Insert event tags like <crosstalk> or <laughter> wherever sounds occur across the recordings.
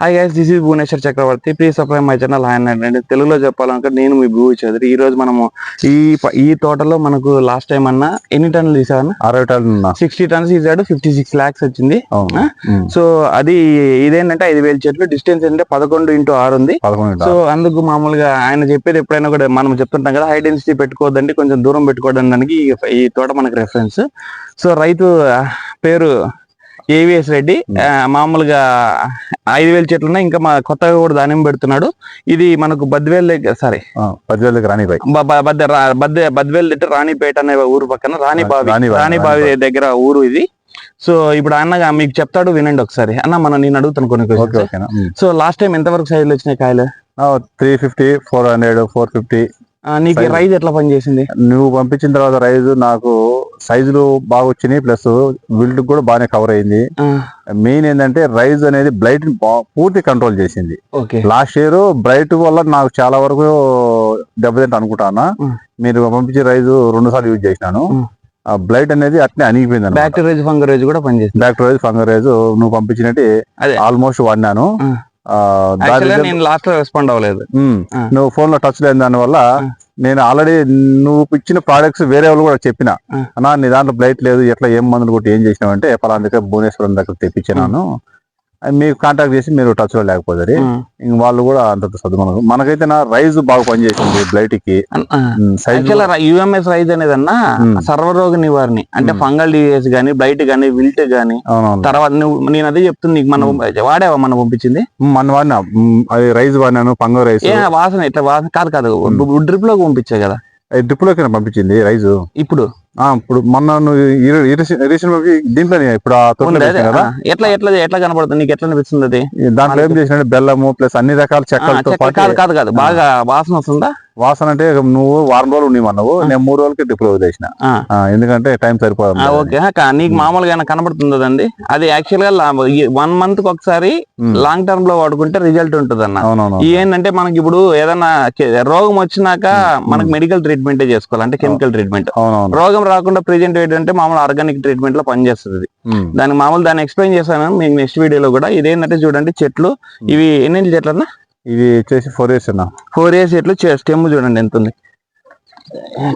Hi guys this is Bhuvaneshwar Chakravarthi please support my channel hi అండి తెలుగులో చెప్పాలంటే నేను మీ భూ చౌదరి. ఈ రోజు మనము ఈ ఈ తోటలో మనకు లాస్ట్ టైం అన్న ఎన్ని టన్నులు తీసావన్న అరవై టన్నులు సిక్స్టీ టన్స్ తీసాడు ఫిఫ్టీ సిక్స్ లాక్స్ వచ్చింది. సో అది ఇదేంటంటే ఐదు వేల చెట్లు డిస్టెన్స్ ఏంటంటే పదకొండు ఇంటూ ఆరు ఉంది. సో అందుకు మామూలుగా ఆయన చెప్పేది ఎప్పుడైనా కూడా మనం చెప్తుంటాం కదా హై డెన్సిటీ పెట్టుకోవద్దండి కొంచెం దూరం పెట్టుకోవడం దానికి ఈ- తోట మనకు రెఫరెన్స్ సో రైతు పేరు ఏవిఎస్ రెడ్డి మామూలుగా ఐదు వేల చెట్లు ఉన్నాయి ఇంకా మా కొత్తగా కూడా దానిమ్మ పెడుతున్నాడు. ఇది మనకు బద్వేల్ దగ్గర సారీ ఆ, పదివేలకి రానిపై బద్ద రా- బద్ద బద్వేల్ దగ్గర రాణిపేట అనే ఊరు పక్కన రాణిబావి రాణిబావి, దగ్గర ఊరు ఇది. సో ఇప్పుడు అన్నగా మీకు చెప్తాడు వినండి ఒకసారి. అన్న మనం నేను అడుగుతాను కొన్ని సో లాస్ట్ టైం ఎంతవరకు సైజులు వచ్చినాయి కాయలు? Three fifty four hundred four fifty నీకు. రైజ్ ఎట్లా పనిచేసింది నువ్వు పంపించిన తర్వాత రైజు నాకు సైజులు బాగా వచ్చినాయి ప్లస్ విల్ట్ కూడా బాగానే కవర్ అయింది. మెయిన్ ఏంటంటే రైజ్ అనేది బ్లైట్ పూర్తి కంట్రోల్ చేసింది. లాస్ట్ ఇయర్ బ్రైట్ వల్ల నాకు చాలా వరకు దెబ్బతింట అనుకుంటానా. మీరు పంపించే రైజు రెండు సార్లు యూజ్ చేసినాను. ఆ. బ్లైట్ అనేది అట్నే అణిగిపోయింది బ్యాక్టీరియా ఫంగరేజ్ కూడా పనిచేసింది బ్యాక్ రైజ్ ఫంగర్ రైజ్ నువ్వు పంపించినట్టు. ఆల్మోస్ట్ వాడినాను. నేను లాస్ట్లో రెస్పాండ్ అవ్వలేదు. నువ్వు ఫోన్లో టచ్ లేని దాని వల్ల. నేను ఆల్రెడీ నువ్వు ఇచ్చిన ప్రోడక్ట్స్ వేరే వాళ్ళు కూడా చెప్పిన. అన్నా నీ దాంట్లో బ్లైట్ లేదు ఎట్లా ఏం మందులు కొట్టి ఏం చేసినావు అంటే పలానా దగ్గర భువనేశ్వరం దగ్గర తెప్పించినాను అది మీకు కాంటాక్ట్ చేసి మీరు టచ్లో లేకపోతే వాళ్ళు కూడా అంత చదువు మనకైతే నా రైజ్ బాగా పనిచేసింది బ్లైట్కి. యుఎంఎస్ రైజ్ అనేది అన్న. సర్వరోగ నివారణ. అంటే. ఫంగల్ డిజీస్ గానీ బ్లైట్ గానీ విల్ట్ గానీ. తర్వాత నేను అదే చెప్తుంది నీకు మనం వాడావా మనం పంపించింది? మన వాడినా. రైస్ వాడినాను పంగ రైస్ వాసన ఇట్లా వాసన కాదు కాదు. డ్రిప్లో పంపించే కదా. డ్రిప్లోకి పంపించింది రైస్ ఇప్పుడు? ఇప్పుడు మొన్న నువ్వు రీసెంట్ దీంట్లోనే ఇప్పుడు ఎట్లా ఎట్లా ఎట్లా కనపడుతుంది నీకు ఎట్లా అనిపిస్తుంది అది? దాంట్లో ఏం చేసినట్టు బెల్లము ప్లస్ అన్ని రకాల చెక్కలతో కాదు కాదు కాదు. బాగా వాసన వస్తుందా? వాసన అంటే నువ్వు వారం రోజులు ఉన్నావు నేను మూడు రోజులకి డిప్లో. ఆ, ఎందుకంటే టైం సరిపోదు ఓకే. నీకు మామూలుగా ఏమైనా కనబడుతుందా అండి అది యాక్చువల్గా వన్ మంత్కి ఒకసారి. లాంగ్ టర్మ్లో వాడుకుంటే రిజల్ట్ ఉంటుంది అన్న ఏంటంటే మనకి ఇప్పుడు ఏదైనా రోగం వచ్చినాక మనకి మెడికల్ ట్రీట్మెంట్ చేసుకోవాలి. అంటే కెమికల్ ట్రీట్మెంట్ రోగం రాకుండా ప్రెజెంట్ ఏంటంటే మామూలు ఆర్గానిక్ ట్రీట్మెంట్లో పనిచేస్తుంది. దానికి మామూలు దాన్ని ఎక్స్ప్లెయిన్ చేశాను. మీకు నెక్స్ట్ వీడియోలో కూడా ఇదేంటంటే చూడండి చెట్లు. ఇవి ఎన్ని చెట్లు అన్న ఇది వచ్చేసి ఫోర్ ఇయర్స్ అన్న. ఫోర్ ఇయర్స్ చెట్లు స్టెమ్ చూడండి ఎంత ఉంది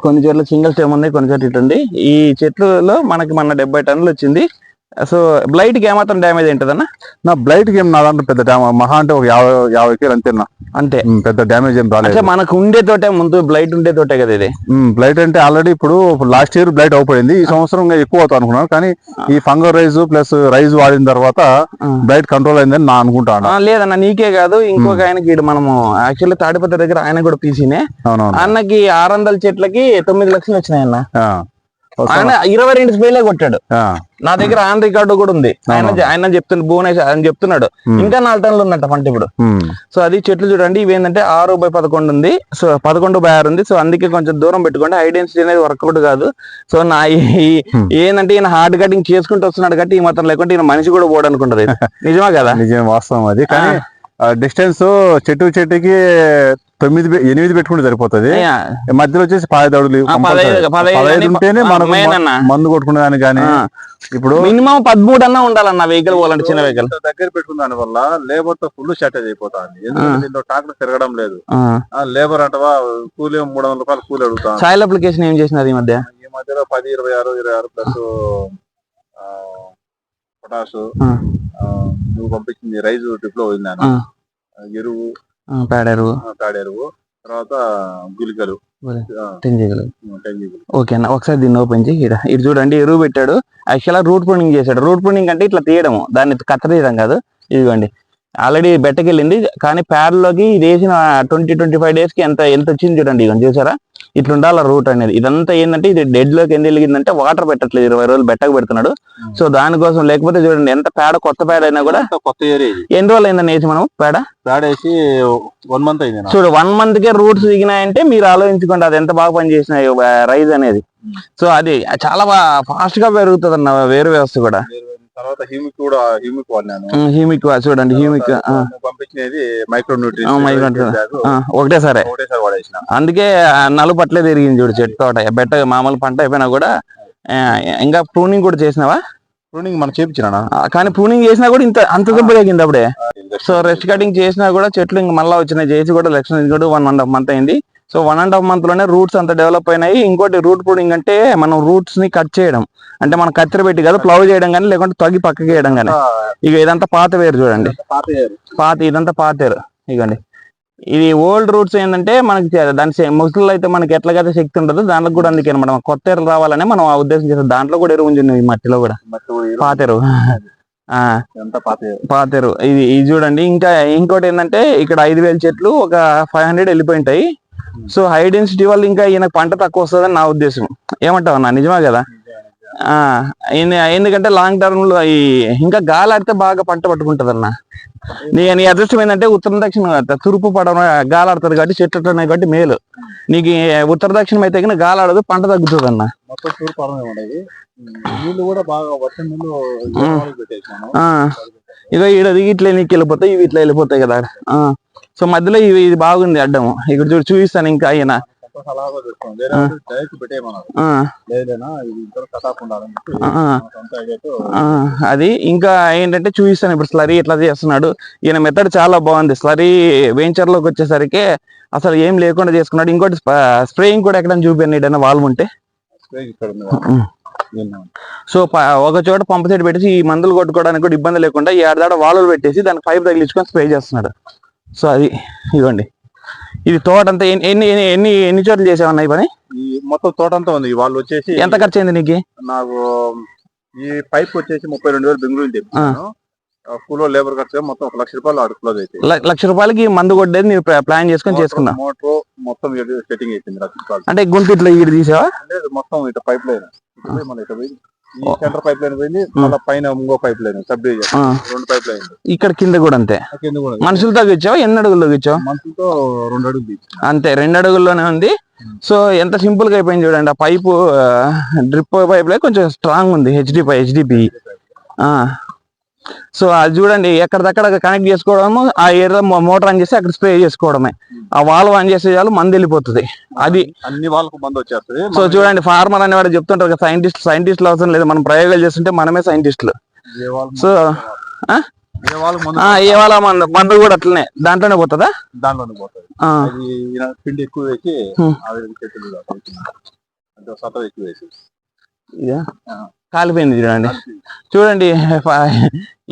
కొన్ని చోట్ల సింగిల్ స్టెమ్ ఉంది కొన్ని చోట్ల ఇటు ఉంది ఈ చెట్లలో మనకి మన డెబ్బై టన్నులు వచ్చింది. సో బ్లైట్కి ఏమాత్రం డ్యామేజ్ ఏంటదన్న? నా బ్లైట్కి ఏం నా దాంట్లో పెద్ద డ్యామ్ మహా అంటే ఒక యాభై యాభై కేలు అంతేనా అంతే. ఉమ్, పెద్ద డ్యామేజ్ ఏం రాలేదు. అంటే మనకు ఉండే తోటే ముందు బ్లైట్ ఉండే తోటే కదా ఇది? బ్లైట్ అంటే ఆల్రెడీ ఇప్పుడు లాస్ట్ ఇయర్ బ్లైట్ అయిపోయింది ఈ సంవత్సరం ఎక్కువ అవుతా అనుకున్నాను కానీ ఈ ఫంగర్ రైజ్ ప్లస్ రైజ్ వాడిన తర్వాత. బ్లైట్ కంట్రోల్ అయిందని నా అనుకుంటాను లేదన్న నీకే కాదు ఇంకొక ఆయనకి మనము యాక్చువల్లీ తాడిపత్రి దగ్గర ఆయన కూడా పీసీనే అన్నకి ఆరు వందల చెట్లకి తొమ్మిది లక్షలు వచ్చినాయి అన్న ఆయన ఇరవై రెండు స్ప్రేలే కొట్టాడు. నా దగ్గర ఆన్ రికార్డు కూడా ఉంది. ఆయన ఆయన చెప్తున్న భువనేశ్వర్ ఆయన చెప్తున్నాడు. ఇంకా నాలుగు టన్నులు ఉన్నట్ట పంట ఇప్పుడు. సో అది చెట్లు చూడండి ఇవి ఏంటంటే ఆరు బై పదకొండు ఉంది. సో పదకొండు బై ఆరు ఉంది. సో అందుకే కొంచెం దూరం పెట్టుకోండి. హై డెన్సిటీ అనేది వర్కౌట్ కాదు. సో నా ఈ-. ఏంటంటే ఈయన హార్డ్ కటింగ్ చేసుకుంటూ వస్తున్నాడు కాబట్టి ఈ మాత్రం లేకుంటే ఈయన మనిషి కూడా పోడు అనుకుంటది <laughs> నిజమా కదా? నిజం వాస్తవం అది. కానీ డిస్టెన్స్ చెట్టు చెట్టుకి తొమ్మిది ఎనిమిది పెట్టుకుంటే సరిపోతుంది. మధ్యలో వచ్చేసి పదహైదు. పదహైదు- ఉంటేనే మనకు. మందు కొట్టుకునే దానికి కానీ. ఇప్పుడు మినిమం పదమూడు అన్నా ఉండాలన్న వెహికల్ పోవాలంటే చిన్న వెహికల్ దగ్గర పెట్టుకున్న దాని వల్ల లేబర్తో ఫుల్ షార్టేజ్ అయిపోతుంది. ఎందుకంటే దీంట్లో తిరగడం లేదు. లేబర్ అంటవా కూలి మూడు వందల రూపాయలు కూలి అడుగుతా సాయిల్ అప్లికేషన్ ఏం చేసినది ఈ మధ్య? ఈ మధ్యలో పది ఇరవై ఆరు ఇరవై ఆరు ప్లస్ పొటాష్ ఆ. నువ్వు పంపించింది రైజు ట్రిప్లో పోయిందాను. ఎరువు ఆ, పేడారు ఆ, తాడెరువు తర్వాత గులికలు టెంగికులు. ఓకే అన్న ఒకసారి దీన్ని ఓపెన్ ఇక్కడ ఇటు చూడండి ఎరువు పెట్టాడు. యాక్చువల్గా రూట్ ప్రూనింగ్ చేశాడు. రూట్ ప్రూనింగ్ అంటే ఇట్లా తీయడము. దాన్ని కత్తరీయడం కాదు. ఇదిగోండి. ఆల్రెడీ బెట్టకెళ్ళింది కానీ ప్యాడ్లోకి ఇది వేసిన ట్వంటీ ట్వంటీ ఫైవ్ డేస్కి ఎంత ఎంత వచ్చింది చూడండి ఇక చూసారా? ఇట్లా ఉండాలి రూట్ అనేది. ఇదంతా ఏంటంటే ఇది డెడ్లోకి ఎందుకు వెలిగిందంటే వాటర్ పెట్టట్లేదు ఇరవై రోజులు బెట్టకు పెడుతున్నాడు. సో దానికోసం లేకపోతే చూడండి ఎంత పేడ కొత్త పేడ అయినా కూడా కొత్త ఎన్ని రోజులు అయిందని వేసి మనం పేడ తాడేసి వన్ మంత్ అయింది. చూడు వన్ మంత్ కే రూట్స్ దిగినాయంటే మీరు ఆలోచించుకోండి అది ఎంత బాగా పనిచేసినాయి రైజ్ అనేది. సో అది చాలా ఫాస్ట్గా పెరుగుతుంది అన్న వేరు వ్యవస్థ కూడా. తర్వాత హ్యూమిక్ కూడా హ్యూమిక్ వాడినాను హ్యూమిక్ చూడండి హ్యూమిక్ పంపించినది మైక్రో nutrients. ఒకటే సరే. ఒకటేసారి వాడేసిన. అందుకే ఆ నలు పట్లే తిరిగింది చూడు చెట్టు తోట. బెట్ట మామూలు పంట అయిపోయినా కూడా ఇంకా ప్రూనింగ్ కూడా చేసినావా? ప్రూనింగ్ మనం చేపించినా కానీ ప్రూనింగ్ చేసినా కూడా ఇంత అంత దెబ్బ తగ్గింది అప్పుడే. సో రెస్ట్ కటింగ్ చేసినా కూడా చెట్లు ఇంకా మళ్ళీ వచ్చినాయి. చేసి కూడా లక్షణ కూడా వన్ అండ్ హాఫ్ మంత్ అయింది. సో వన్ అండ్ హాఫ్ మంత్లోనే రూట్స్ అంత డెవలప్ అయినాయి. ఇంకోటి రూట్ ప్రూనింగ్ అంటే మనం రూట్స్ని కట్ చేయడం. అంటే మనం కత్తెర పెట్టి కదా ప్లవ్ చేయడం కానీ లేకుంటే తగ్గి పక్కకి వేయడం కానీ ఇక ఇదంతా పాత వేరు చూడండి. పాత పాత ఇదంతా పాతేరు ఇగండి. ఇది ఓల్డ్ రూట్స్ ఏంటంటే మనకి దాని ముసలిలో అయితే మనకి ఎట్లాగైతే శక్తి ఉంటుందో దాంట్లో కూడా అందుకే అనమాట కొత్త ఎరువు రావాలని మనం ఆ ఉద్దేశం చేస్తాం దాంట్లో కూడా ఎరువు ఉంది ఈ మట్టిలో కూడా. పాత ఎరువు. ఆ. ఎంత పాత పాత ఎరువు. ఇది ఇది చూడండి. ఇంకా ఇంకోటి ఏంటంటే ఇక్కడ ఐదు వేల చెట్లు ఒక ఫైవ్ హండ్రెడ్ వెళ్ళిపోయి ఉంటాయి. సో హై డెన్సిటీ వల్ల ఇంకా ఈయన పంట తక్కువ వస్తుందని నా ఉద్దేశం. ఏమంటావు అన్న? నిజమే కదా? ఎందుకంటే లాంగ్ టర్మ్లో ఈ ఇంకా గాలి ఆడితే బాగా పంట పట్టుకుంటది అన్న నీ నీ అదృష్టం ఏంటంటే ఉత్తర దక్షిణ తూర్పు పడవ గాలి ఆడుతుంది కాబట్టి చెట్లు ఉన్నాయి కాబట్టి మేలు. నీకు ఉత్తర దక్షిణం అయితే కనుక గాలి ఆడదు పంట తగ్గుతుంది అన్న కూడా బాగా ఇగో ఈడ ఇట్లా నీకు వెళ్ళిపోతాయి ఇవి ఇట్లా వెళ్ళిపోతాయి కదా ఆ. సో మధ్యలో ఇవి ఇది బాగుంది అడ్డం ఇక్కడ చూడు చూపిస్తాను ఇంకా ఆయన. అది ఇంకా ఏంటంటే చూపిస్తాను ఇప్పుడు స్లరీ ఇట్లా చేస్తున్నాడు. ఈయన మెథడ్ చాలా బాగుంది. స్లరీ వెంచర్లోకి వచ్చేసరికి అసలు ఏం లేకుండా చేసుకున్నాడు. ఇంకోటి స్ప్రేయింగ్ కూడా ఎక్కడ చూపాను ఏదైనా వాల్వ్ ఉంటే. సో ఒక చోట పంపు సెట్ పెట్టేసి ఈ మందులు కొట్టుకోవడానికి కూడా ఇబ్బంది లేకుండా ఈ ఏడాది వాల్వ్లు పెట్టేసి దానికి పైప్ తగిలించుకొని స్ప్రే చేస్తున్నాడు. సో అది ఇవ్వండి ఇది తోట అంతా ఎన్ని ఎన్ని ఎన్ని- చోట్ల చేసామన్నా ఈ పని? ఈ మొత్తం తోట అంతా ఉంది. వాళ్ళు వచ్చేసి ఎంత ఖర్చు అయింది నీకు? నాకు ఈ పైప్ వచ్చేసి ముప్పై రెండు వేలు బెంగళూరు తెప్పించాను. కూలో లేబర్ ఖర్చు మొత్తం ఒక లక్ష రూపాయలు క్లోజ్ అయితే. లక్ష రూపాయలకి మందు కొట్టేది మీరు ప్లా- ప్లాన్ చేసుకొని చేసుకున్నాం మోటార్ మొత్తం సెట్టింగ్ అయిపోయింది లక్ష రూపాయలు అంటే గుంట ఇట్లా ఈడు తీసావా? లేదు మొత్తం ఇట్లా పైప్ లైన్ ఈ సెంటర్ పైప్ లైన్ పోయింది మళ్ళీ పైన ఇంకో పైప్ లైన్ సబ్ రెండు పైప్ లైన్ ఇక్కడ కింద కూడా అంతే. కింద కూడా. మనుషులతో ఇచ్చావా? ఎన్ని అడుగుల్లో ఇచ్చావు? మనుషులతో రెండు అడుగులు అంతే రెండు అడుగుల్లోనే ఉంది. సో ఎంత సింపుల్గా అయిపోయింది చూడండి. ఆ పైపు డ్రిప్ పైప్లో కొంచెం స్ట్రాంగ్ ఉంది. హెచ్డి హెచ్డిపి సో అది చూడండి ఎక్కడిదక్కడ కనెక్ట్ చేసుకోవడము ఆ ఏరియా మోటార్ ఆన్ చేసి అక్కడ స్ప్రే చేసుకోవడమే. ఆ వాల్వ్ ఆన్ చేసే చాలు మంది వెళ్ళిపోతుంది. అది అన్ని వాళ్ళకు మంది వచ్చేస్తుంది. సో చూడండి ఫార్మర్ అనేవాడు చెప్తుంటారు కదా సైంటిస్ట్ సైంటిస్టులు అవసరం లేదు. మనం ప్రయోగాలు చేస్తుంటే మనమే సైంటిస్టులు సో ఆ? ఏ వాళ్ళ మందు మందు కూడా అట్లనే దాంట్లోనే పోతుందా? దాంట్లోనే పోతుంది. పిండి ఎక్కువ వేసి సత్తా ఎక్కువ వేసి. కాలిపోయింది చూడండి. చూడండి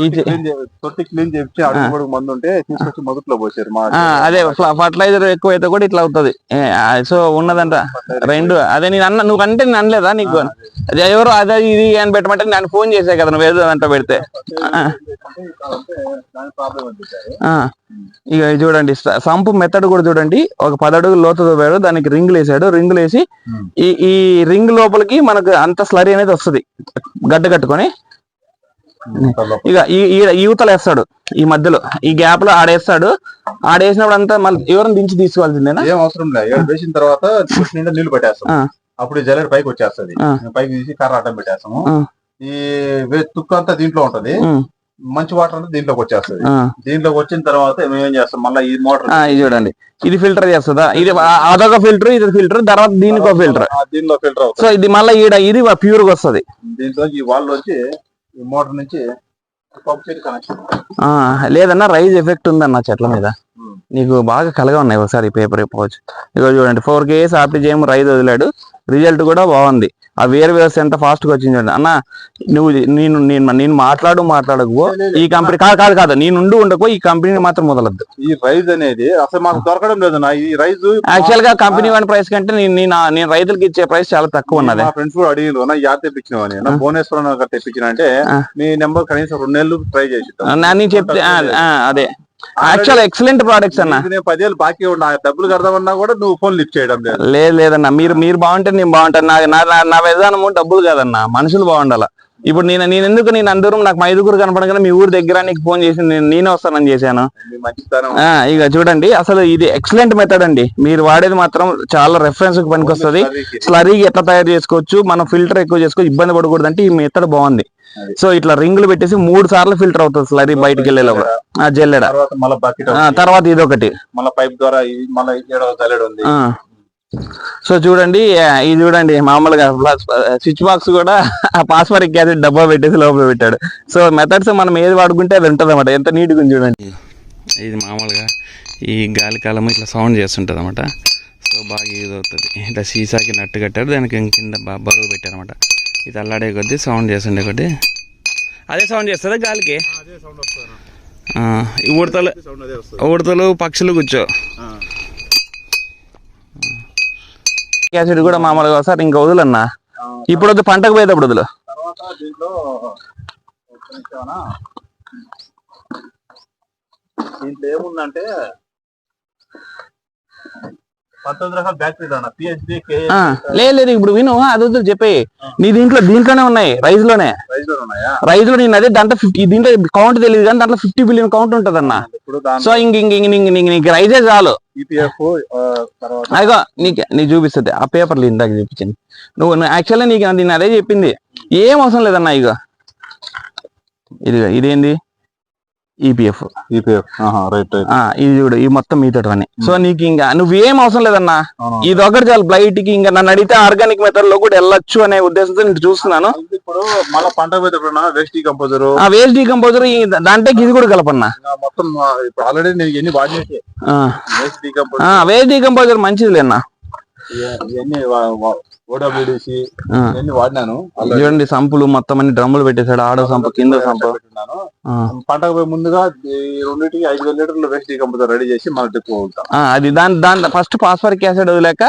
ఈ క్లీన్ చే- తొట్టి క్లీన్ చేయించి అడుగు కూడా మందు ఉంటే తీసుకొచ్చి మొదట్లో పోసారు అదే ఫర్టిలైజర్ ఎక్కువ అయితే కూడా ఇట్లా అవుతుంది. సో ఉన్నదంట. రెండు అదే నేను అన్న నువ్వు అంటే నేను అనలేదా నీకు? అది. ఎవరు అదే ఇది అని పెట్టమంటే నేను ఫోన్ చేసా కదా నువ్వు ఏదో అంట పెడితే. ఇక చూడండి సంపు మెత్తడ్ కూడా చూడండి ఒక పదడుగులు లోతు తవ్వాడు దానికి రింగులు వేసాడు రింగులు వేసి. ఈ ఈ రింగ్ లోపలికి మనకు అంత స్లరీ అనేది వస్తుంది గడ్డ కట్టుకొని ఇక యువతలు వేస్తాడు ఈ మధ్యలో ఈ గ్యాప్లో ఆడేస్తాడు ఆడేసినప్పుడు అంతా మళ్ళీ ఎవరిని దించి తీసుకోవాల్సిందేనా ఏం అవసరం లేదు వేసిన తర్వాత నిండా నీళ్ళు పెట్టేస్తాం. అప్పుడు జల్లెడ పైకి వచ్చేస్తది. పైకి తీసి కర్ర అడ్డం పెట్టేస్తాము. ఈ తుక్కు అంతా దీంట్లో ఉంటది మంచి వాటర్ అంతా దీంట్లోకి వచ్చేస్తది. దీంట్లోకి వచ్చిన తర్వాత మేము చేస్తాం? మళ్ళీ ఈ మోటార్ ఇది చూడండి. ఇది ఫిల్టర్ చేస్తుందా? ఇది అదొక ఫిల్టర్ ఇది ఫిల్టర్ తర్వాత దీనికి ఫిల్టర్. ఆ దీనిలో ఫిల్టర్ సో ఇది మళ్ళీ ఈడ ఇది ప్యూర్గా వస్తుంది. దీంట్లో ఈ వాళ్ళు వచ్చి ఈ మోటార్ నుంచి లేదన్నా రైజ్ ఎఫెక్ట్ ఉందన్న చెట్ల మీద. నీకు బాగా కలగా ఉన్నాయి ఒకసారి పేపర్ ఇప్పవచ్చు ఇగో చూడండి ఫోర్ కేస్ ఆప్టిజేమ్ రైజ్ వదిలాడు. రిజల్ట్ కూడా బాగుంది. ఆ వేరు వ్యవస్థ ఎంత ఫాస్ట్గా వచ్చింది చూడండి. అన్న నువ్వు నేను నేను నేను మాట్లాడు మాట్లాడకపో ఈ కంపెనీ కాదు కాదు కాదు. నేను ఉండు ఉండకపో ఈ కంపెనీని మాత్రం మొదలద్దు ఈ రైజ్ అనేది అసలు మాకు దొరకడం లేదు నా ఈ రైజ్ యాక్చువల్గా కంపెనీ వన్ ప్రైస్ కంటే నేను నేను రైతులకి ఇచ్చే ప్రైస్ చాలా తక్కువ ఉన్నది. ఫ్రెండ్స్ కూడా అడిగారు యాద్ తెప్పించినావు అని? నా భువనేశ్వరం తెప్పించిన అంటే. మీ నెంబర్ కనీసం రెండు నెలలు ట్రై చేసి నా- నేను చెప్తే అదే. యాక్చువల్ ఎక్సలెంట్ ప్రోడక్ట్స్ అన్న. నేను పదేళ్ళు బాకీ ఉన్నా డబ్బులు కడదామన్నా కూడా నువ్వు ఫోన్ లిఫ్ట్ చేయడం లేదు. లేదు లేదన్న. మీరు మీరు బాగుంటే నేను బాగుంటాను. నా నా- నా- నా విధానము డబ్బులు కాదన్న. మనుషులు బాగుండాల. ఇప్పుడు నేను నేను ఎందుకు నేను అందరూ నాకు మా ఐదుగురు కనపడగానే మీ ఊరు దగ్గర నీకు ఫోన్ చేసి నేను నేనే వస్తానని చేశాను. ఇక చూడండి. అసలు ఇది ఎక్సలెంట్ మెథడ్ అండి. మీరు వాడేది మాత్రం చాలా రెఫరెన్స్కి పనికొస్తుంది. సర్వీకి. స్లరీ ఎట్లా తయారు చేసుకోవచ్చు? మనం ఫిల్టర్ ఎక్కువ చేసుకోవచ్చు ఇబ్బంది పడకూడదు అంటే ఈ మెథడ్ బాగుంది. సో ఇట్లా రింగులు పెట్టేసి మూడు సార్లు ఫిల్టర్ అవుతుంది స్లరీ బయటికి వెళ్ళే లోపల ఆ జల్లెడ. తర్వాత మళ్ళీ బకెట్ ఆ, తర్వాత ఇదొకటి. మళ్ళీ పైప్ ద్వారా ఈ- మళ్ళీ ఏడవ జల్లెడ ఉంది. ఆ, సో చూడండి ఆ, ఇది చూడండి మామూలుగా స్విచ్ బాక్స్ కూడా పాస్వర్డ్ యాసిడ్ డబ్బా పెట్టేసి లోపల పెట్టాడు. సో మెథడ్స్ మనం ఏది వాడుకుంటే అది ఉంటుంది అనమాట ఎంత నీట్గా ఉంది చూడండి. ఇది మామూలుగా ఈ గాలి కాలము ఇట్లా సౌండ్ చేస్తుంటుంది అనమాట సో బాగా యూజ్ అవుతుంది. ఇట్లా సీసాకి నట్టు కట్టారు దానికి కింద బరువు పెట్టారు అనమాట ఇది అల్లాడే కొద్దీ సౌండ్ చేస్తుండే కొద్దీ. అదే సౌండ్ చేస్తుందా గాలికి? ఈ ఉడతలు ఉడతలు పక్షులు కూర్చో. యాసిడ్ కూడా మామూలుగా సార్ ఇంకా వదులన్నా? ఇప్పుడు వద్దు పంటకు పోయేటప్పుడు వదులు. దీంట్లో ఏముందంటే లేదు ఇప్పుడు విను. అది వద్దు చెప్పి నీ దీంట్లో దీంట్లోనే ఉన్నాయి రైస్లోనే ప్రైజ్లో నేను అదే దాంట్లో ఫిఫ్టీ దీంట్లో కౌంట్ తెలియదు కానీ దాంట్లో ఫిఫ్టీ బిలియన్ కౌంట్ ఉంటుంది అన్న సో ఇంక ఇంక నీకు రైజే చాలు. తర్వాత అదిగో నీకు నీకు చూపిస్తుంది. ఆ పేపర్లు ఇందాక చూపించింది నువ్వు యాక్చువల్గా నీకు నేను అదే చెప్పింది. ఏం అవసరం లేదన్న ఇక ఇది ఇదేంది? E EPF EPF right right ఇది చూడు ఈ మొత్తం మీతో అని సో నీకు ఇంకా నువ్వేం అవసరం లేదన్నా ఇది ఒకటి చాలు బ్లైట్కి ఇంకా నన్ను అడిగితే ఆర్గానిక్ మెథడ్లో కూడా వెళ్ళొచ్చు అనే ఉద్దేశంతో నేను చూస్తున్నాను. ఇప్పుడు మళ్ళీ పంట వేస్ట్ కంపోజర్ ఆ వేస్ట్ డీకంపోజర్ దాంట్లో ఇది కూడా కలపన్నా. మొత్తం ఇప్పుడు ఆల్రెడీ నేను ఎన్ని వేస్ట్ డీకంపోజర్ ఆ, వేస్ట్ డీకంపోజర్ మంచిది లేనా ఇవన్నీ వాడినాను. చూడండి సంపులు మొత్తం అన్ని డ్రమ్ములు పెట్టేశాడు ఆడో సంపు కింద సంపు. పంటకు పోయే ముందుగా ఈ రెండింటికి ఐదు వేల లీటర్లు వేస్ట్ డీకంపోజర్ రెడీ చేసి మన డిపో అది దాని దాని ఫస్ట్ పాస్పరిక్ యాసిడ్ వదిలేక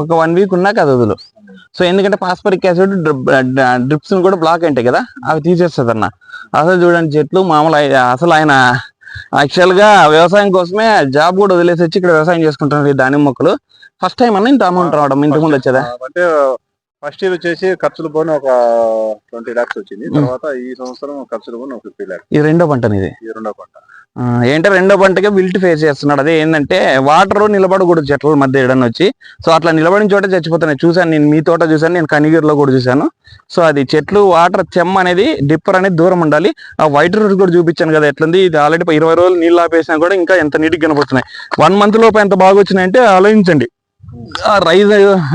ఒక వన్ వీక్ ఉన్నాక అది వదులు. సో ఎందుకంటే పాస్పరిక్ యాసిడ్ డ్రిప్స్ కూడా బ్లాక్ ఉంటాయి కదా అవి తీసేస్తుంది అన్న. అసలు చూడండి చెట్లు మామూలు అసలు ఆయన యాక్చువల్గా వ్యవసాయం కోసమే జాబ్ కూడా వదిలేసి వచ్చి ఇక్కడ వ్యవసాయం చేసుకుంటున్నారు ఈ దానిమ్మ మొక్కలు. ఫస్ట్ టైం అన్న ఇంత అమౌంట్ రావడం ఇంతకు ముందు వచ్చేదా? అంటే ఫస్ట్ ఇయర్ వచ్చేసి ఖర్చులు పోని ఒక ట్వంటీ లాక్స్ వచ్చింది. తర్వాత ఈ సంవత్సరం ఖర్చులు పోని ఒక ఫిఫ్టీ లాక్స్ ఇది రెండో పంట ఇది ఈ రెండో పంట. ఏంటో రెండో పంటగా విల్ట్ ఫేస్ చేస్తున్నాడు. అదే ఏంటంటే వాటర్ నిలబడకూడదు చెట్ల మధ్య ఏడని వచ్చి. సో అట్లా నిలబడిన చోట చచ్చిపోతున్నాయి. చూశాను నేను మీ తోట చూశాను నేను కనిగిరిలో కూడా చూశాను. సో అది చెట్లు వాటర్ చెమ్మ అనేది డిప్పర్ అనేది దూరం ఉండాలి. ఆ వైట్ రోడ్ కూడా చూపించాను కదా ఎట్లుంది? ఇది ఆల్రెడీ ఇరవై రోజులు నీళ్ళు ఆపేసినా కూడా ఇంకా ఎంత నీటికి కనపడుతున్నాయి. వన్ మంత్ లోపు ఎంత బాగా వచ్చినాయంటే ఆలోచించండి. రైజ్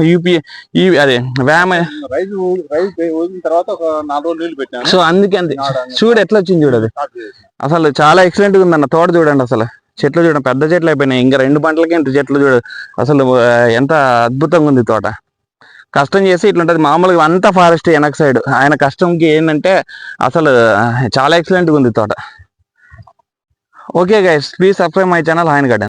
యూపీ ఈ అదే వ్యామ్ రైస్ రైస్ వదిలిన తర్వాత ఒక నాలుగు రోజులు నీళ్ళు పెట్టాను. సో అందుకే అంతే. చూడు ఎట్లా వచ్చింది చూడు అది. అసలు చాలా ఎక్సలెంట్గా ఉందన్న తోట చూడండి అసలు. చెట్లు చూడండి పెద్ద చెట్లు అయిపోయినాయి. ఇంకా రెండు పంటలకి ఇంత చెట్లు చూడు. అసలు ఎంత అద్భుతంగా ఉంది తోట. కష్టం చేసి ఇట్లుంటది మామూలుగా అంతా ఫారెస్ట్ వెనక సైడ్ ఆయన కష్టంకి ఏంటంటే అసలు చాలా ఎక్సలెంట్గా ఉంది తోట. Okay guys please subscribe my channel ఆయన గార్డెన్